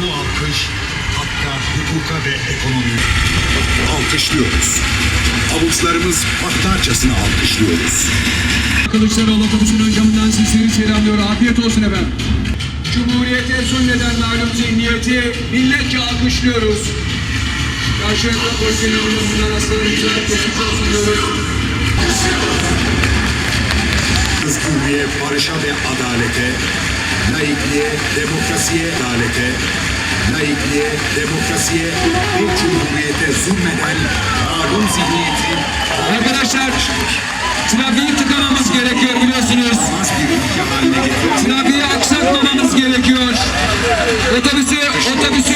Bu alkış hatta hukuka ve ekonomiye alkışlıyoruz. Avuçlarımız patlarcasına alkışlıyoruz. Kılıçdaroğlu otobüsün ön camından sizleri selamlıyor. Afiyet olsun efendim. Cumhuriyete zulmeden malum zihniyeti milletçe alkışlıyoruz. Karşıyaka koordinatörümüzden hastalarımıza geçmiş olsun diyoruz. Özgürlüğe, barışa ve adalete laikliğe, demokrasiye, adalete, laikliğe, demokrasiye ve cumhuriyete zulmeden malum zihniyeti Arkadaşlar trafiği tıkamamız gerekiyor biliyorsunuz. Trafiği aksatmamamız gerekiyor. Otobüsü, otobüsü,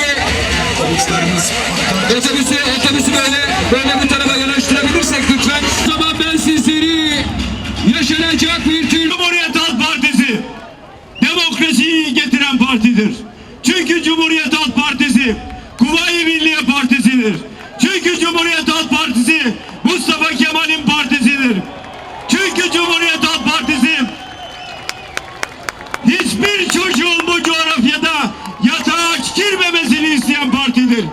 otobüsü, otobüsü böyle, böyle bu tarafa Cumhuriyet Halk Partisi Kuvayi Milliye Partisi'dir. Çünkü Cumhuriyet Halk Partisi Mustafa Kemal'in partisidir. Çünkü Cumhuriyet Halk Partisi hiçbir çocuğun bu coğrafyada yatağa aç girmemesini isteyen partidir.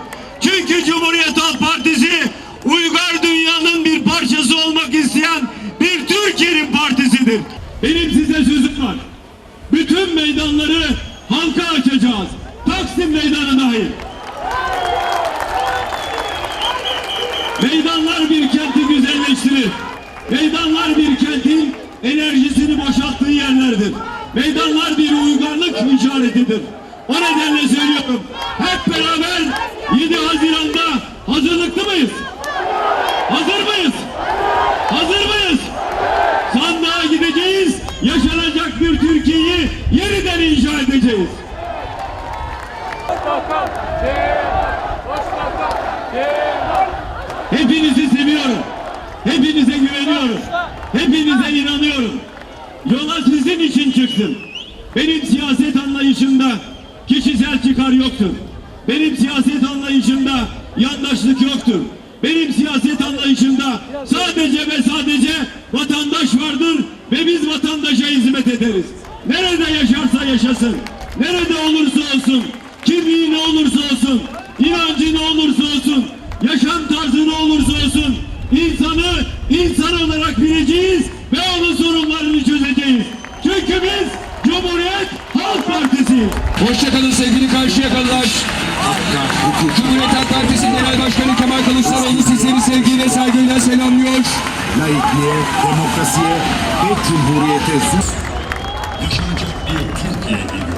Çünkü Cumhuriyet Halk Partisi uygar dünyanın bir parçası olmak isteyen bir Türkiye'nin partisidir. Benim size sözüm var. Bütün meydanları halka açacağız. Taksim Meydanı dahil. Meydanlar bir kenti güzelleştirir. Meydanlar bir kentin enerjisini boşalttığı yerlerdir. Meydanlar bir uygarlık işaretidir. O nedenle söylüyorum. Hep beraber 7 Haziran'da hazırlıklı mıyız? Hepinizi seviyorum. Hepinize güveniyorum. Hepinize inanıyorum. Yola sizin için çıktım. Benim siyaset anlayışımda kişisel çıkar yoktur. Benim siyaset anlayışımda yandaşlık yoktur. Benim siyaset anlayışımda sadece ve sadece vatandaş vardır ve biz vatandaşa hizmet ederiz. Nerede yaşarsa yaşasın, nerede olursa olsun, kimliği ne olursa olsun, inancı ne olursa olsun, yaşam tarzı ne olursa olsun, insanı insan olarak bileceğiz ve onun sorunlarını çözeceğiz. Çünkü biz Cumhuriyet Halk Partisi'yiz. Hoşçakalın sevgili Karşıyakalılar. Cumhuriyet Halk Partisi Genel Başkanı Kemal Kılıçdaroğlu sizleri sevgiyle saygıyla selamlıyor. laikliğe, demokrasiye ve cumhuriyete zul yaşanacak bir Türkiye geliyor.